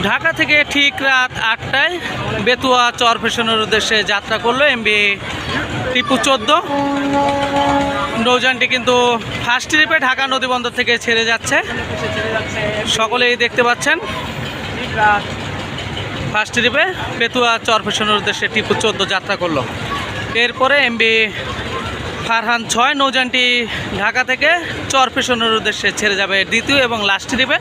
ঢাকা থেকে ঠিক রাত আটটায় বেতুয়া চর ফেশনের উদ্দেশ্যে যাত্রা করল এমবি টিপু চোদ্দ। নৌযানটি কিন্তু ফার্স্ট ট্রিপে ঢাকা নদীবন্দর থেকে ছেড়ে যাচ্ছে। সকলেই দেখতে পাচ্ছেন। ফার্স্ট ট্রিপে বেতুয়া চর ফেশনের উদ্দেশ্যে টিপু চোদ্দ যাত্রা করল। এরপরে এমবি ফারহান ছয়, নৌযানটি ঢাকা থেকে চর ফেশনের উদ্দেশ্যে ছেড়ে যাবে দ্বিতীয় এবং লাস্ট ট্রিপে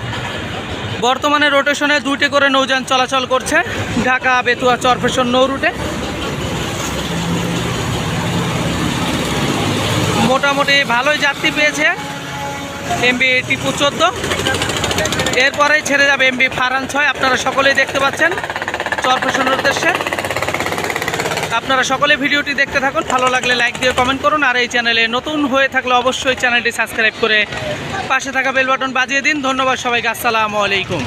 বর্তমানে রোটেশনে দুইটি করে নৌযান চলাচল করছে। ঢাকা, বেতুয়া চরফেশন নৌ রুটে। মোটামুটি ভালোই যাত্রী পেয়েছে এমবি টিপু চোদ্দ। এরপরেই ছেড়ে যাবে এমবি ফারান ছয়। আপনারা সকলেই দেখতে পাচ্ছেন চরফেশনের উদ্দেশ্যে। আপনারা সকলে ভিডিওটি দেখতে থাকুন। ভালো লাগলে লাইক দিয়ে কমেন্ট করুন আর এই চ্যানেলে নতুন হয়ে থাকলে অবশ্যই চ্যানেলটি সাবস্ক্রাইব করে পাশে থাকা বেল বাটন বাজিয়ে দিন। ধন্যবাদ সবাইকে। আসসালামু আলাইকুম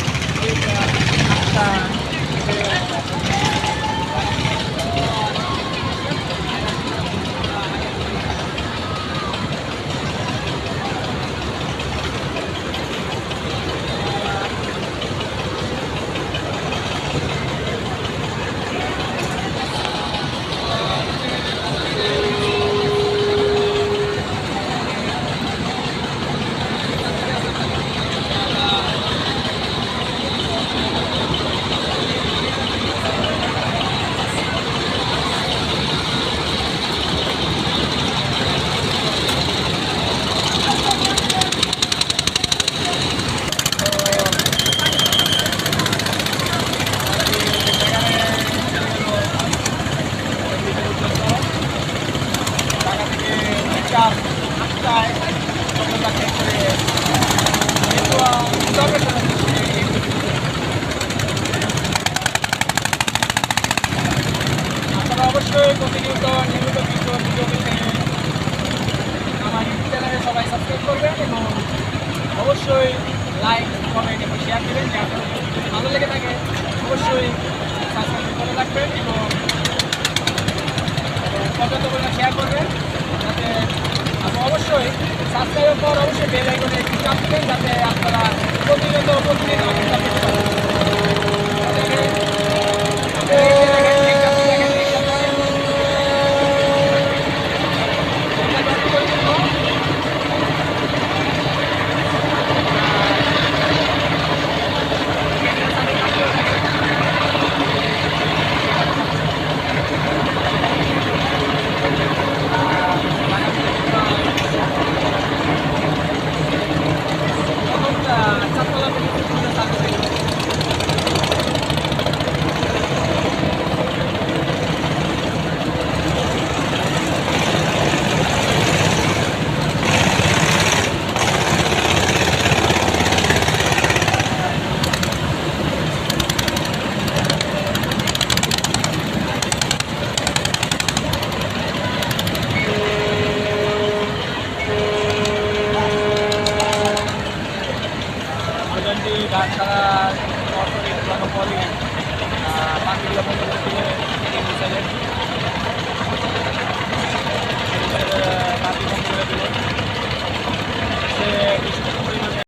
আপনারা অবশ্যই প্রতিনিয়ত আমার সবাই অবশ্যই লাইক কমেন্ট এবং শেয়ার দেবেন যাতে যদি ভালো লেগে থাকে অবশ্যই সাবস্ক্রাইব করে রাখবেন এবং পরিমাণ শেয়ার করবেন যাতে আপনি অবশ্যই সাবস্ক্রাইবের পর অবশ্যই বেল গাছ ছাড়া অর্থনীতি বা পলিং পাখিগুলো